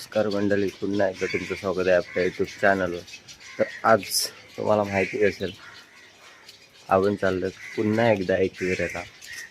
नमस्कार मंडळी पुन्हा एकदा तुमचं स्वागत आहे आपल्या यूट्यूब चॅनलवर तर आज तुम्हाला माहिती असेल आपण चाललो पुन्हा एकदा एक फिरायला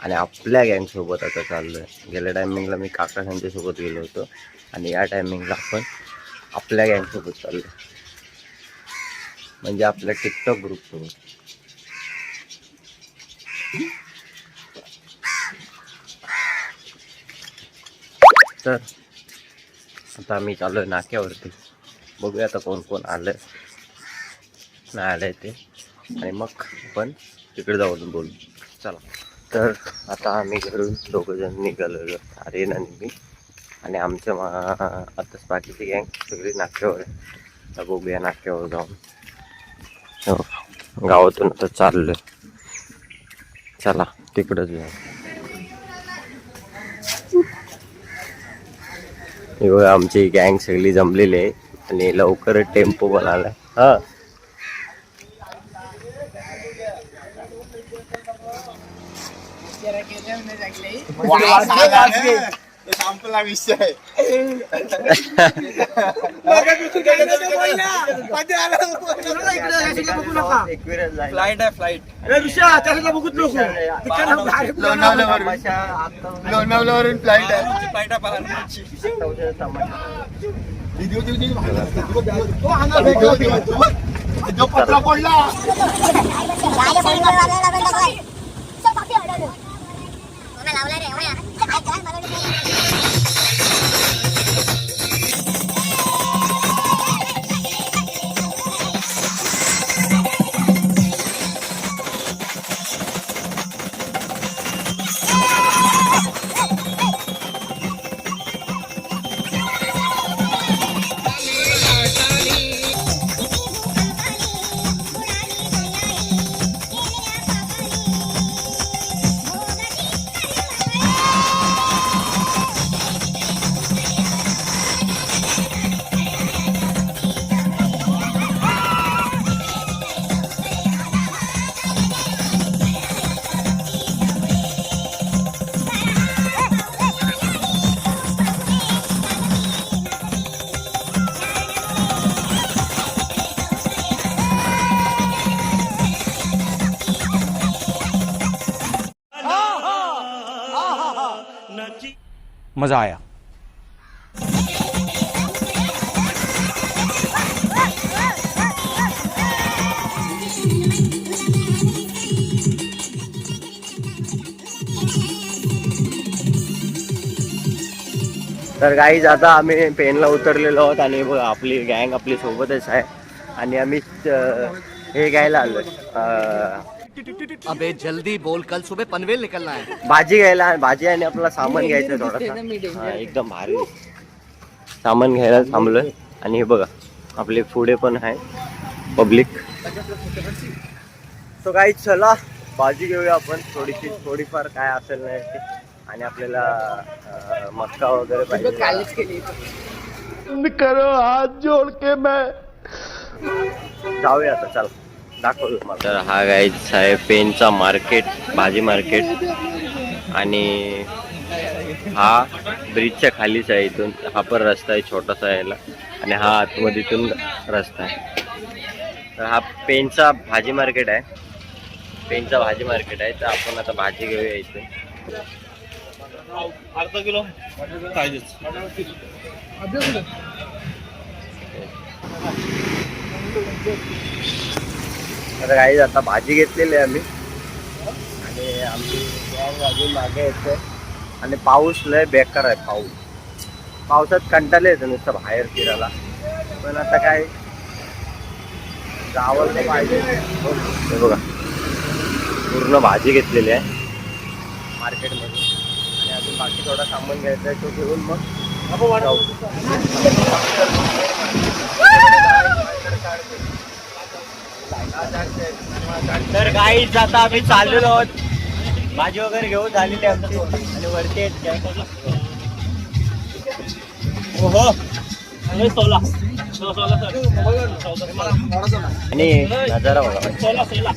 आणि आपल्या गँगसोबत आता चाललो आहे गेल्या टायमिंगला मी काका यांच्यासोबत गेलो होतो. आणि या टायमिंगला आपण आपल्या गँगसोबत चाललो म्हणजे आपल्या टिकटॉक ग्रुपसोबत तर आता आम्ही चालू आहे नाक्यावरती. बघूया आता कोण कोण आलं नाही आलं ते. आणि मग आपण तिकडे जाऊन बोलू चला. तर आता आम्ही घरून दोघं जण निघालेलो आर्यन आणि मी. आणि आमच्या मा आताच बाकीची गँग सगळी नाक्यावर आहे. आता बघूया नाक्यावर जाऊन. हो, गावातून आता चाललं चला तिकडंच जाऊ. हे बघा आमची गँग सगळी जमलेली आहे. आणि लवकर टेम्पो पण आलाय हा. संपला विषय फ्लाईट आहे फ्लाईट. लोणावल्यावरून लोणावल्यावरून फ्लाईट आहे. फ्लाईट आहे. व्हिडिओ जो पत्रा पडला मज़ा आया. तर गाईज आता आम्ही पेनला उतरलेलो आहोत आणि बघा आपली गँग आपली सोबतच आहे. आणि आम्ही हे घ्यायला आलो अबे जल्दी बोल कल सुबह पनवेल निकलना है। भाजी घ्यायला भाजी आणि आपला सामान घ्यायचं थोडासा. हा, एकदम भारी. सामान घ्यायला थांबलोय. आणि हे बघा आपले पुढे पण आहे. पब्लिक तो काही चला भाजी घेऊया आपण. थोडीशी थोडीफार काय असेल नाही ते. आणि आपल्याला अं, मक्का वगैरे पाहिजे. करो हाथ जोड़ के मैं. जाऊया आता चल. तर हा गाईच आहे पेनचा मार्केट भाजी मार्केट आणि हा ब्रिजच्या खालीच आहे इथून. हा पण रस्ता आहे छोटासा यायला. आणि हा आतमध्ये इथून रस्ता आहे. तर हा पेनचा भाजी मार्केट आहे. पेनचा भाजी मार्केट आहे. तर आपण आता भाजी घेऊया इथून. अर्धा किलो. पाहिजेच. तर काही आता भाजी घेतलेली आहे आम्ही. आणि आमची गॅंग अजून मागे येते. आणि पाऊस लय बेकार आहे पाऊस. पावसात कंटाळले येतं नुसतं बाहेर फिरायला. पण आता काय जावं तर पाहिजे. बघा. पूर्ण भाजी घेतलेली आहे. मार्केटमध्ये आणि अजून बाकी थोडा सामान घ्यायचा आहे तो घेऊन मग जाऊ. तर गाईच आता आम्ही चाललेलो आहोत. भाजी वगैरे घेऊन झालेली आमची. आणि वरती आहेत काय ओहो. अरे सोला. सो- सोला सर आणि नजारा बघा. सोला सोला.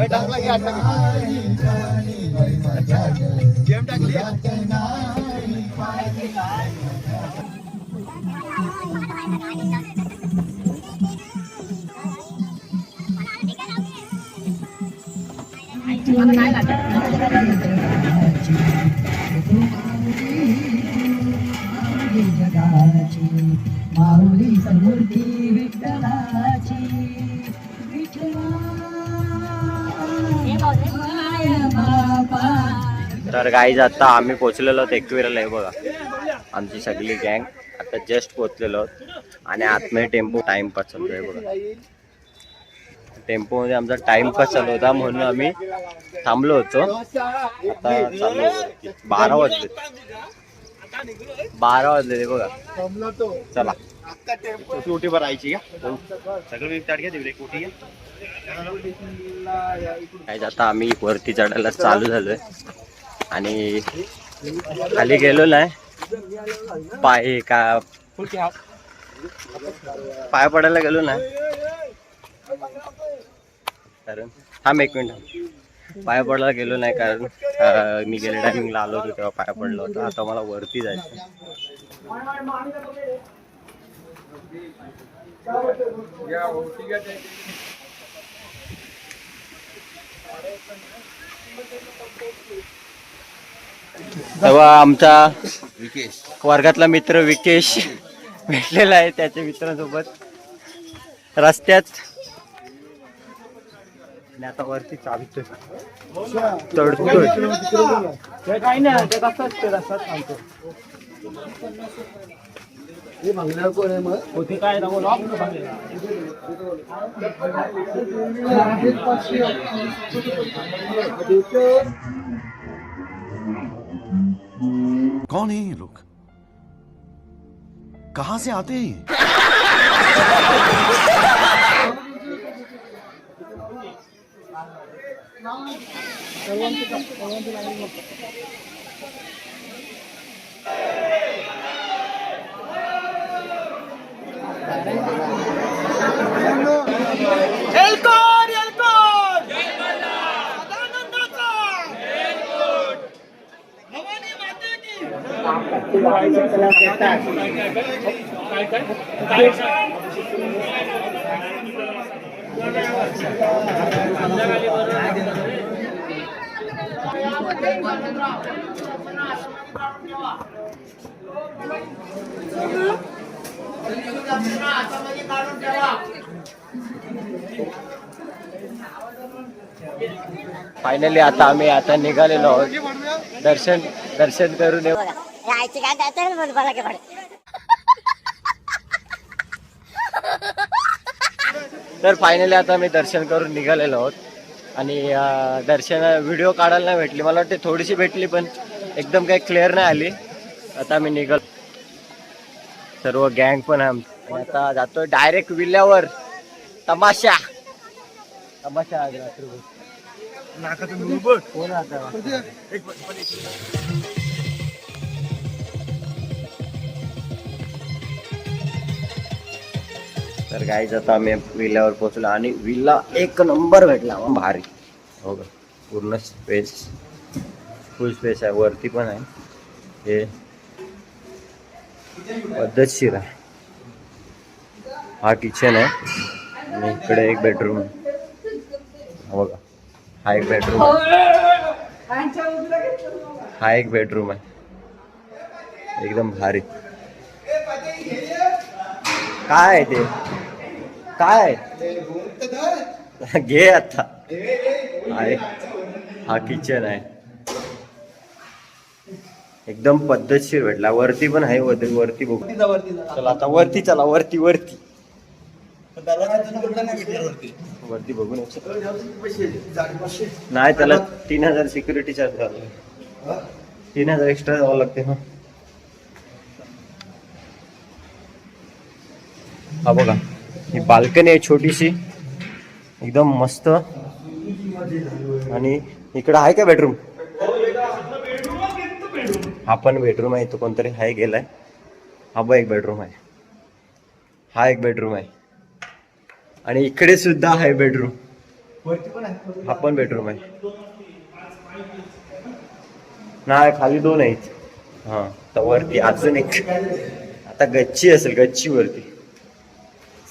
ए बाई. माऊली समृद्धी विठ्ठलाची तर गाईज आता आम्ही पोचलेलो आहोत एकविराला आहे बघा. आमची सगळी गँग आता जस्ट पोचलेलो आहोत. आणि आतमध्ये टेम्पो टाइमपास चालतोय बघा. टेम्पोमध्ये आमचा टाइमपास चालू होता म्हणून आम्ही थांबलो होतो. आता चाललो बारा वाजले. बारा वाजले ते बघा. चला. कुठे भरायची का सगळं मी ताट घ्या तिकडे काय आता आम्ही वरती चढायला चालू झालोय. आणि खाली गेलो नाही पाय का पाय पडायला गेलो नाही कारण थांब एक मिनिट. पाय पडायला गेलो नाही कारण मी गेल्या टायमिंगला आलो होतो तेव्हा पाय पडलो होतो. आता मला वरती जायचं तेव्हा आमचा वर्गातला मित्र विकेश भेटलेला आहे त्याच्या मित्रांसोबत. रस्त्यात आणि आता वरती चालतोय चढतोय काही नाही ते कसं असते रस्ता सांगतो होती काय नको लॉक नको बांधलेला. कौन है ये लोग कहां से आते हैं काय काय? फायनली आता आम्ही आता निघालेलो आहोत. दर्शन दर्शन करून येऊ. राहायची काय त्याचं बोल मला की पडे तर फायनली आता मी दर्शन करून निघालेलो आहोत. आणि दर्शन व्हिडिओ काढायला नाही भेटली. मला वाटते थोडीशी भेटली पण एकदम काही क्लिअर नाही आली. आता मी निघाल. सर्व गँग पण. आणि आता जातोय डायरेक्ट विल्यावर. तमाशा. तमाशा आज रात्रभर कोण तर गाईज आता आम्ही विल्ल्यावर पोहोचलो आणि विल्ला एक नंबर भेटला भारी. हो का? पूर्ण स्पेस फुल स्पेस आहे. वरती पण आहे. हे पद्धतशीर आहे. हा किचन आहे. आणि इकडे एक बेडरूम आहे. बघा. हा एक बेडरूम हा एक बेडरूम आहे. एकदम भारी. काय आहे ते? काय? घे आता. आहे. हा किचन आहे. एकदम पद्धतशीर भेटला. वरती पण आहे वरती वरती बघू. चला आता वरती चला वरती वरती. वरती बघून नाही त्याला तीन हजार सिक्युरिटी चार्ज झाला तीन हजार एक्स्ट्रा द्यावं लागते ना. हा बघा. ही बाल्कनी आहे छोटीशी. एकदम मस्त. आणि इकडं आहे का बेडरूम हा पण बेडरूम आहे तो कोणतरी हाय गेलाय. हा बघ एक बेडरूम आहे. हा एक बेडरूम आहे. आणि इकडे सुद्धा आहे बेडरूम हा पण बेडरूम आहे. नाही खाली दोन आहेत. हा तर वरती अजून एक. आता गच्ची असेल गच्ची वरती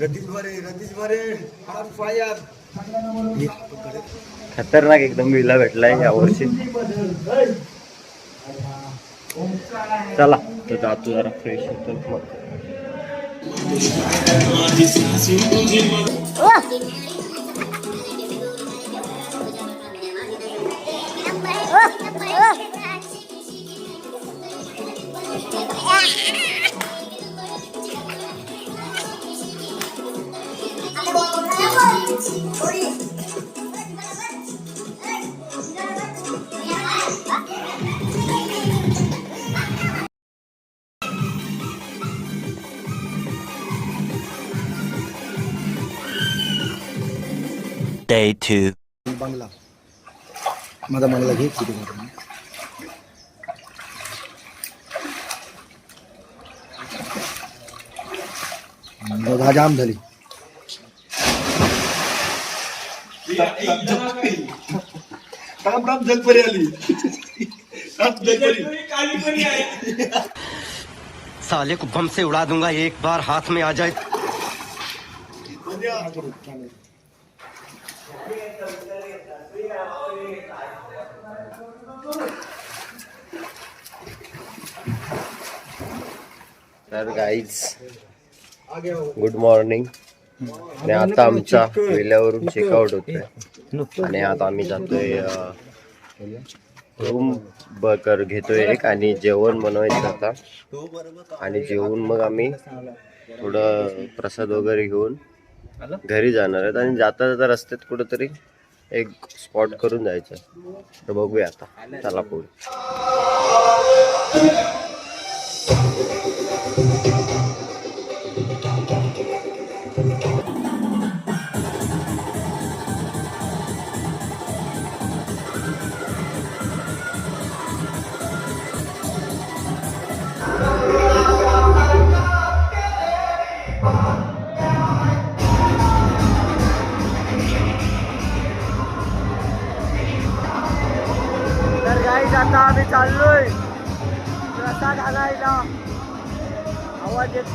रतीश बरे रतीश बरे हाफ फायर. खतरनाक एकदम विला भेटलाय या वर्षी. चला तर जातो जरा फ्रेश होतो. मग way to Bangla. Mother Bangla here. जाम झाली साले को बम से उड़ा दूँगा एक बार हाथ में आ जाए तर गाईज गुड मॉर्निंग आणि आता आमच्या वेल्यावरून चेकआउट होतोय. आणि आता आम्ही जातोय रूम बकर घेतोय एक आणि जेवण बनवायचं आता. आणि जेवून मग आम्ही थोडं प्रसाद वगैरे घेऊन घरी जाणार आहेत. आणि जाता जाता रस्त्यात कुठंतरी एक स्पॉट करून जायचं तर बघूया आता. चला पुढे.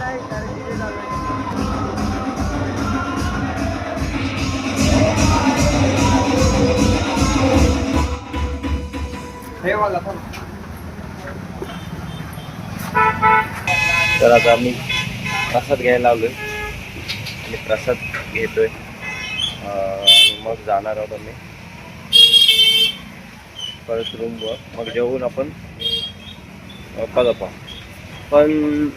आवाज तर आता आम्ही प्रसाद घ्यायला आलोय. आणि प्रसाद घेतोय. आणि मग जाणार आहोत आम्ही. परत रूमवर मग जेवून आपण गप्पा. पण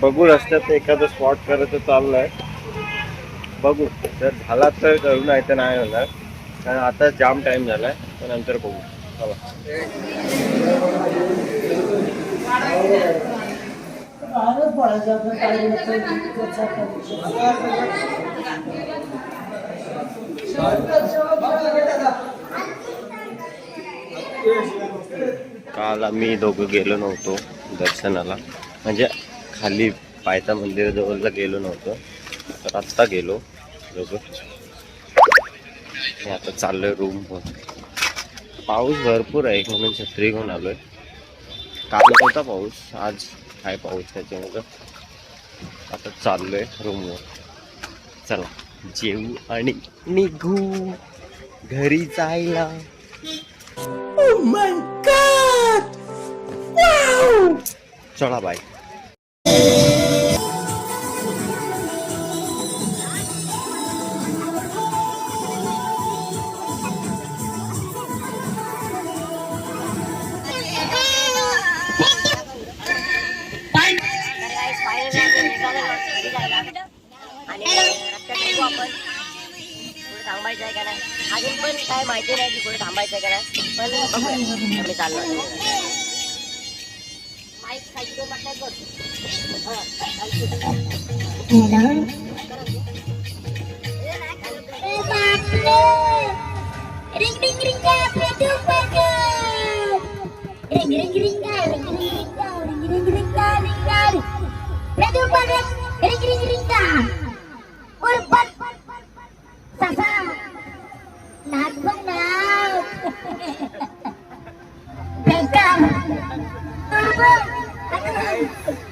बघू रस्त्यात एखादं स्पॉट करायचं आहे बघू. जर झाला तर करू नाही तर नाही होणार. कारण आता जाम टाईम झाला आहे तर नंतर बघू. चला. काल आम्ही दोघं गेलो नव्हतो दर्शनाला. म्हणजे खाली पायथा मंदिराजवळला गेलो नव्हतो. तर आत्ता गेलो. आणि आता चाललोय रूम पाऊस भरपूर आहे. म्हणून छत्री घेऊन आलोय. काल होता पाऊस आज हाय पाऊस त्याच्यामुळं. आता चाललोय रूमवर चला जेवू आणि निघू. घरी जायला. चला बाय. नाही की पुढे थांबायचं आहे का नाही पण बघूया आम्ही चाललो माईक खायची म्हटलं बघ हा, चालतं. Ring ring ring Pradu Pagan. Ring ring ring ring ring ring ring ring ring ring Pradu Pagan. Ring ring ring Bye.